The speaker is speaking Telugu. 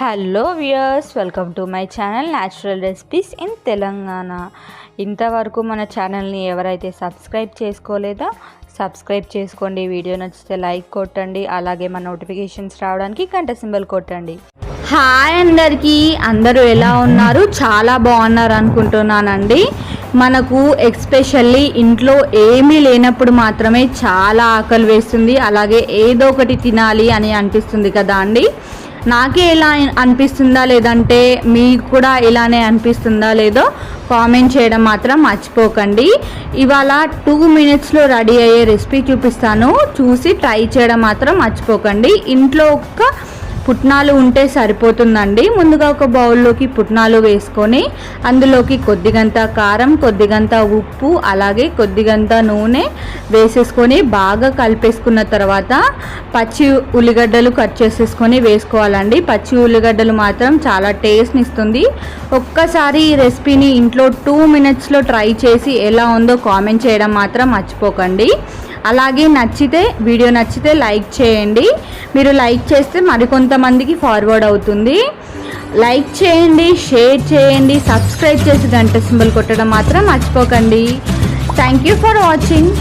Hello viewers welcome to my channel natural recipes in Telangana ఇంతవరకు మన ఛానల్ని ఎవరైతే సబ్స్క్రైబ్ చేసుకోలేదో సబ్స్క్రైబ్ చేసుకోండి. వీడియో నచ్చితే లైక్ కొట్టండి. అలాగే మన నోటిఫికేషన్స్ రావడానికి గంట సింబల్ కొట్టండి. హాయ్ అందరికీ. అందరూ ఎలా ఉన్నారు? చాలా బాగున్నారు అనుకుంటున్నానండి. మనకు ఎక్స్పెషల్లీ ఇంట్లో ఏమీ లేనప్పుడు మాత్రమే చాలా ఆకలి వేస్తుంది. అలాగే ఏదో ఒకటి తినాలి అని అనిపిస్తుంది కదా అండి. నాకే ఎలా అనిపిస్తుందా లేదంటే మీకు కూడా ఇలానే అనిపిస్తుందా లేదో కామెంట్ చేయడం మాత్రం మర్చిపోకండి. ఇవాళ టూ మినిట్స్లో రెడీ అయ్యే రెసిపీ చూపిస్తాను. చూసి ట్రై చేయడం మాత్రం మర్చిపోకండి. ఇంట్లో ఒక్క పుట్నాలు ఉంటే సరిపోతుందండి. ముందుగా ఒక బౌల్లోకి పుట్నాలు వేసుకొని అందులోకి కొద్దిగంత కారం కొద్దిగంత ఉప్పు అలాగే కొద్దిగంత నూనె వేసేసుకొని బాగా కలిపేసుకున్న తర్వాత పచ్చి ఉల్లిగడ్డలు కట్ చేసేసుకొని వేసుకోవాలండి. పచ్చి ఉల్లిగడ్డలు మాత్రం చాలా టేస్ట్ని ఇస్తుంది. ఒక్కసారి ఈ రెసిపీని ఇంట్లో టూ మినిట్స్లో ట్రై చేసి ఎలా ఉందో కామెంట్ చేయడం మాత్రం మర్చిపోకండి. అలాగే నచ్చితే వీడియో నచ్చితే లైక్ చేయండి. మీరు లైక్ చేస్తే మరికొంతమందికి ఫార్వర్డ్ అవుతుంది. లైక్ చేయండి షేర్ చేయండి సబ్స్క్రైబ్ చేసి గంట సింబల్ కొట్టడం మాత్రం మర్చిపోకండి. Thank you for watching